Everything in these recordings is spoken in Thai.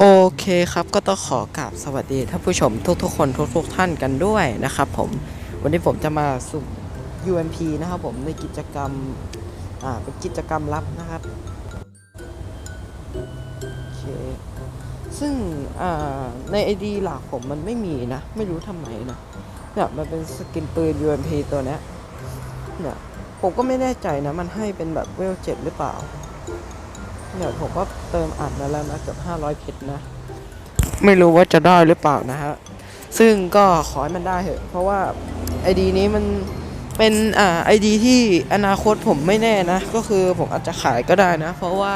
โอเคครับก็ต้องขอกราบสวัสดีท่านผู้ชมทุกๆคนทุกๆท่านกันด้วยนะครับผมวันนี้ผมจะมาสุ่ม UMP นะครับผมในกิจกรรมอ่าเป็นกิจกรรมลับนะครับโอเคซึ่งอ่าใน ID หลักผมมันไม่มีนะ ไม่รู้ทำไมนะเนี่ยมันเป็นสกินปืน UMP ตัวเนี้ยเนี่ยผมก็ไม่แน่ใจนะ มันให้เป็นแบบเวลเจ็ดหรือเปล่า เนี่ยผมก็เติมอัดมาแล้วนะเกือบ500เพชรนะ ไม่รู้ว่าจะได้หรือเปล่านะฮะ ซึ่งก็ขอให้มันได้เถอะ เพราะว่าไอดีนี้มันเป็นอ่าไอดีที่อนาคตผมไม่แน่นะ ก็คือผมอาจจะขายก็ได้นะ เพราะว่า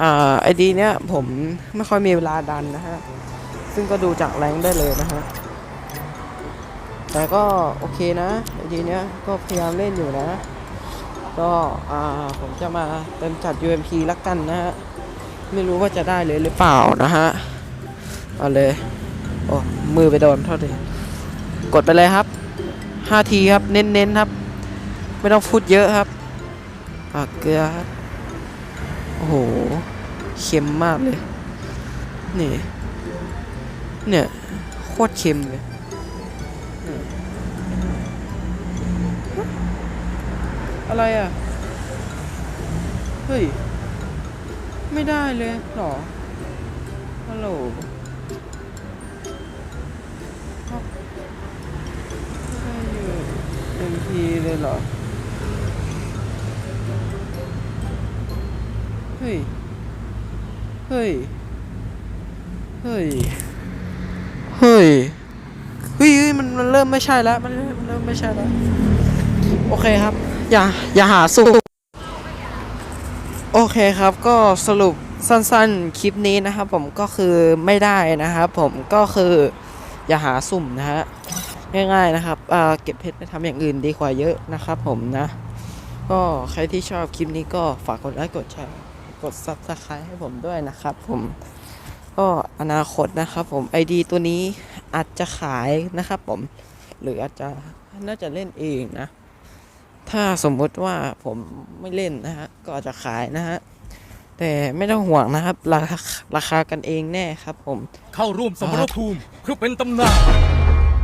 อ่าไอดีเนี้ยผมไม่ค่อยมีเวลาดันนะฮะ ซึ่งก็ดูจากแรงได้เลยนะฮะ แต่ก็โอเคนะไอดีเนี้ยก็พยายามเล่นอยู่นะ ก็ผมจะมาเติมจัด UMP ละกันนะฮะ ไม่รู้ว่าจะได้เลยหรือเปล่านะฮะ เอาเลย โอ้มือไปโดนเท่าทีกดไปเลยครับห้าทีครับ เน้นๆครับ ไม่ต้องพูดเยอะครับปากเกลือครับโอ้โหเค็มมากเลย นี่ เนี่ย โคตรเค็มเลย อะไรอะ เฮ้ย ไม่ได้เลยหรอ ฮัลโหลครับไม่ได้อยู่เต็มทีเลยเหรอ เฮ้ย เฮ้ย เฮ้ย เฮ้ยเฮ้ยมันมันเริ่มไม่ใช่แล้ว มันเริ่มไม่ใช่แล้ว โอเคครับ อย่าอย่าหาสู้โอเคครับก็สรุปสั้นๆ คลิปนี้นะครับผมก็คือไม่ได้นะครับผมก็คืออย่าหาสุ่มนะฮะง่ายๆนะครับเก็บเพชรไปทำอย่างอื่นดีกว่าเยอะนะครับผมนะ ก็ใครที่ชอบคลิปนี้ก็ฝากกดไลค์กดแชร์กด Subscribe ให้ผมด้วยนะครับผมก็อนาคตนะครับผม ID ตัวนี้อาจจะขายนะครับผมหรืออาจจะน่าจะเล่นเองนะ ถ้าสมมุติว่าผมไม่เล่นนะฮะก็อาจจะขายนะฮะแต่ไม่ต้องห่วงนะครับ ราคาราคากันเองแน่ครับ ผม เข้าร่วมสมรภูมิเพื่อเป็นตำนาน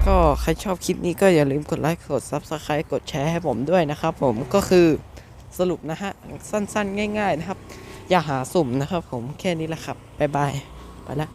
ก็ใครชอบคลิปนี้ก็อย่าลืมกดไลค์กด Subscribe กดแชร์ให้ผมด้วยนะครับ ผมก็คือสรุปนะฮะ สั้นๆ ง่าย ๆ นะครับ อย่าหาสุ่มนะครับ ผมแค่นี้แหละครับบ๊ายบายไปละ